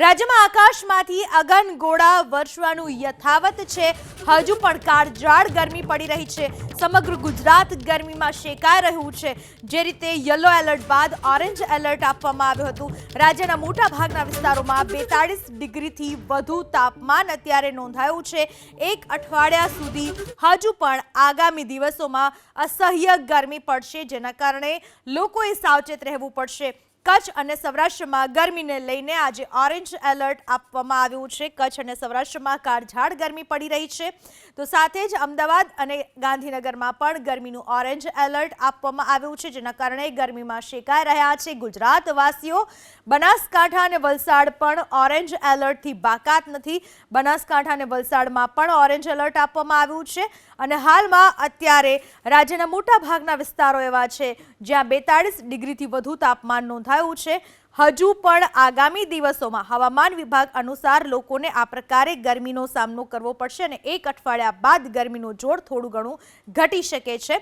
રાજ્યમાં આકાશમાંથી અગનગોળા વર્ષવાનું યથાવત છે. હજુ પણ કાળજાળ ગરમી પડી રહી છે. સમગ્ર ગુજરાત ગરમીમાં શેકાઈ રહ્યું છે. જે રીતે યલો એલર્ટ બાદ ઓરેન્જ એલર્ટ આપવામાં આવ્યું હતું. રાજ્યના મોટા ભાગના વિસ્તારોમાં બેતાળીસ ડિગ્રીથી વધુ તાપમાન અત્યારે નોંધાયું છે. એક અઠવાડિયા સુધી હજુ પણ આગામી દિવસોમાં અસહ્ય ગરમી પડશે, જેના કારણે લોકોએ સાવચેત રહેવું પડશે. કચ્છ અને સૌરાષ્ટ્રમાં ગરમીને લઈને આજે ઓરેન્જ એલર્ટ આપવામાં આવ્યું છે. કચ્છ અને સૌરાષ્ટ્રમાં કાળઝાળ ગરમી પડી રહી છે. તો સાથે જ અમદાવાદ અને ગાંધીનગરમાં પણ ગરમીનું ઓરેન્જ એલર્ટ આપવામાં આવ્યું છે, જેના કારણે ગરમીમાં શેકાઈ રહ્યા છે. ગુજરાતવાસીઓ, બનાસકાંઠા અને વલસાડ પણ ઓરેન્જ એલર્ટથી બાકાત નથી. બનાસકાંઠા અને વલસાડમાં પણ ઓરેન્જ એલર્ટ આપવામાં આવ્યું છે. અને હાલમાં અત્યારે રાજ્યના મોટા ભાગના વિસ્તારો એવા છે, જ્યાં બેતાળીસ ડિગ્રીથી વધુ તાપમાન નોંધાયું છે, હજુ પણ આગામી દિવસોમાં હવામાન વિભાગ અનુસાર લોકોને આ પ્રકારે ગરમીનો સામનો કરવો પડશે અને એક અઠવાડિયા બાદ ગરમીનું જોર થોડું ઘણું ઘટી શકે છે.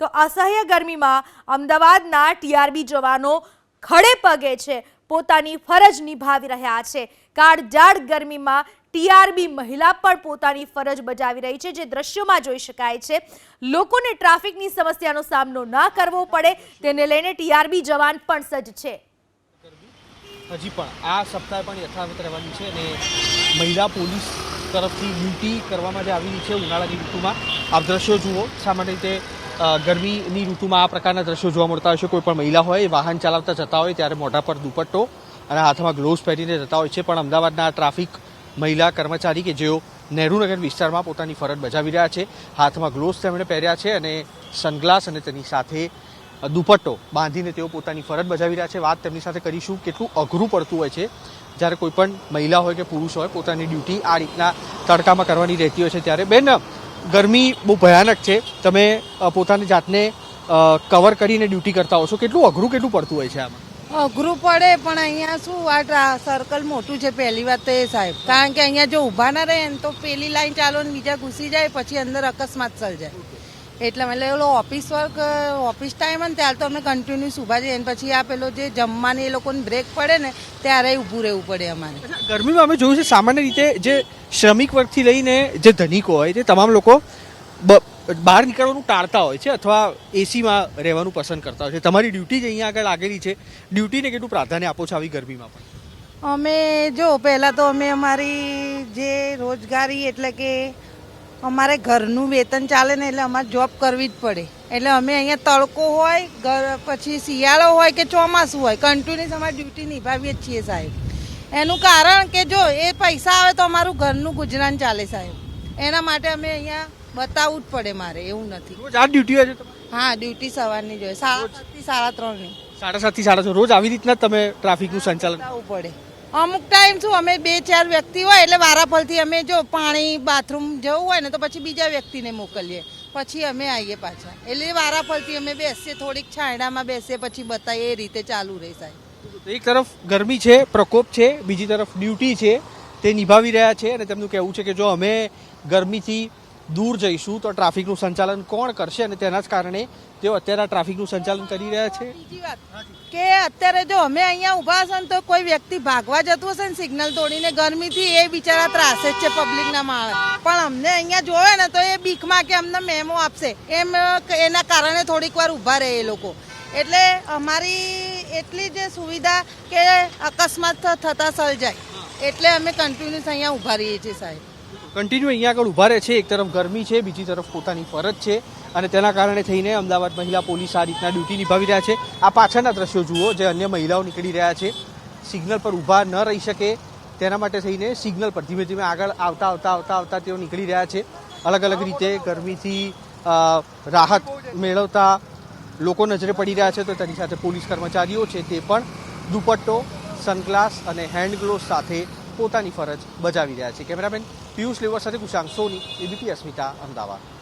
તો અસહ્ય ગરમીમાં અમદાવાદના ટીઆરબી જવાનો ખડે પગે છે, પોતાની ફરજ નિભાવી રહ્યા છે. કાળજાળ ગરમીમાં ટીઆરબી મહિલા પણ પોતાની ફરજ બજાવી રહી છે, જે દ્રશ્યોમાં જોઈ શકાય છે. લોકોને ટ્રાફિકની સમસ્યાનો સામનો ન કરવો પડે, તેને લઈને ટીઆરબી જવાન પણ સજ્જ છે. હજી પણ આ સપ્તાહ પણ યથાવત રહેવાની છે અને મહિલા પોલીસ તરફથી ડ્યુટી કરવામાં જે આવી રહી છે ઉનાળાની ઋતુમાં, આપ દ્રશ્યો જુઓ. સામાન્ય રીતે ગરમીની ઋતુમાં આ પ્રકારના દ્રશ્યો જોવા મળતા હશે કોઈ પણ મહિલા હોય વાહન ચલાવતા જતા હોય ત્યારે મોઢા પર દુપટ્ટો અને હાથમાં ગ્લોવ્સ પહેરીને જતા હોય છે. પણ અમદાવાદના ટ્રાફિક મહિલા કર્મચારી કે જેઓ નહેરુનગર વિસ્તારમાં પોતાની ફરજ બજાવી રહ્યા છે. હાથમાં ગ્લોવ્સ તેમણે પહેર્યા છે અને સનગ્લાસ અને તેની સાથે દુપટ્ટો બાંધીને તેઓ પોતાની ફરજ બજાવી રહ્યા છે. વાત તેમની સાથે કરીશું કેટલું અઘરું પડતું હોય છે. જ્યારે કોઈ પણ મહિલા હોય કે પુરુષ હોય પોતાની ડ્યુટી આ રીતના તડકામાં કરવાની રહેતી હોય છે ત્યારે. બેન ગરમી બહુ ભયાનક છે. તમે પોતાની જાતને કવર કરીને ડ્યુટી કરતા હો છો. કેટલું અઘરું, કેટલું પડતું હોય છે આમાં? અઘરું પડે, પણ અહીંયા શું આ સર્કલ મોટું છે, પહેલી વાત તો એ સાહેબ. કારણ કે અહીંયા જો ઊભા ના રહે ને તો પેલી લાઈન ચાલો ને બીજા ઘૂસી જાય, પછી અંદર અકસ્માત સર્જાય. એટલે એટલે એલો ઓફિસ વર્ક ઓફિસ ટાઈમ ને ત્યારે તો અમે કન્ટિન્યુઅસ ઊભા જઈએ. પછી આ પેલો જે જમવાની એ લોકોને બ્રેક પડે ને, ત્યારે ઊભું રહેવું પડે અમારે. ગરમીમાં અમે જોયું છે, સામાન્ય રીતે જે શ્રમિક વર્ગથી લઈને જે ધનિકો હોય તે તમામ લોકો બહાર નીકળવાનું ટાળતા હોય છે અથવા એસીમાં રહેવાનું પસંદ કરતા હોય છે? તમારી ડ્યુટી જ અહીંયા આગળ લાગેલી છે. ડ્યુટીને કેટલું પ્રાધાન્ય આપો છો આવી ગરમીમાં પણ? અમે, જો, પહેલાં તો અમે અમારી જે રોજગારી એટલે કે અમારે ઘરનું વેતન ચાલે ને એટલે અમારે જોબ કરવી જ પડે. એટલે અમે અહીંયા તડકો હોય, ઘર, પછી શિયાળો હોય કે ચોમાસું હોય કન્ટિન્યુઅસ અમારી ડ્યુટી નિભાવીએ જ છીએ સાહેબ. એનું કારણ કે જો એ પૈસા આવે તો અમારું ઘરનું ગુજરાન ચાલે સાહેબ. એના માટે અમે અહીંયા બતાવવું જ પડે મારે એવું નથી. રોજ આ ડ્યુટી હોય છે હા ડ્યુટી સવારની જોઈએ સાડા સાતથી સાડા ત્રણની. સાડા સાતથી સાડા ત્રણ. રોજ આવી રીતના તમે ટ્રાફિકનું સંચાલન? કરવું પડે. અમુક ટાઈમ શું અમે બે ચાર વ્યક્તિ હોય એટલે વારાફરથી અમે જો પાણી બાથરૂમ જવું હોય ને તો પછી બીજા વ્યક્તિને મોકલીએ. પછી અમે આવીએ પાછા. એટલે વારાફરથી અમે બેસીએ થોડીક છાંયડામાં બેસીએ પછી બતાવીએ એ રીતે ચાલુ રહે સાહેબ. એક તરફ ગરમી છે પ્રકોપ છે બીજી તરફ ડ્યુટી છે. તે નિભાવી રહ્યા છે અને તેમનું કહેવું છે કે જો અમે ગરમીથી દૂર જઈશું તો ટ્રાફિકનું સંચાલન કોણ કરશે અને તેના જ કારણે તેઓ અત્યારે ટ્રાફિકનું સંચાલન કરી રહ્યા છે. કે અત્યારે જો અમે અહીંયા ઊભા હશે ને તો કોઈ વ્યક્તિ ભાગવા જતું હશે ને સિગ્નલ તોડીને ગરમીથી એ બિચારા ત્રાસે જ છે પબ્લિકના માણસ. પણ અમને અહીંયા જોવે ને તો એ બીકમાં કે અમને મેમો આપશે. એમ એના કારણે થોડીક વાર ઊભા રહે એ લોકો. એટલે અમારી એટલી જ સુવિધા કે અકસ્માત થતા સર્જાય. એટલે અમે કન્ટિન્યુઅસ અહીંયા ઊભા રહીએ છીએ સાહેબ. કન્ટિન્યુ અહીંયા આગળ ઊભા રહે છે, એક તરફ ગરમી છે, બીજી તરફ પોતાની ફરજ છે અને તેના કારણે થઈને અમદાવાદ મહિલા પોલીસ આ રીતના ડ્યુટી નિભાવી રહ્યા છે. આ પાછળના દ્રશ્યો જુઓ, જે અન્ય મહિલાઓ નીકળી રહ્યા છે. સિગ્નલ પર ઊભા ન રહી શકે, તેના માટે થઈને સિગ્નલ પર ધીમે ધીમે આગળ આવતા આવતા આવતા આવતા તેઓ નીકળી રહ્યા છે. અલગ અલગ રીતે ગરમીથી રાહત મેળવતા લોકો નજરે પડી રહ્યા છે તો તેની સાથે પોલીસ કર્મચારીઓ છે તે પણ દુપટ્ટો સનગ્લાસ અને હેન્ડ ગ્લોવ્સ સાથે પોતાની ફરજ બજાવી રહ્યા છે. કેમેરામેન પિયુષ લેવર સાથે કુશાંક સોની, એબીપી અસ્મિતા, અમદાવાદ.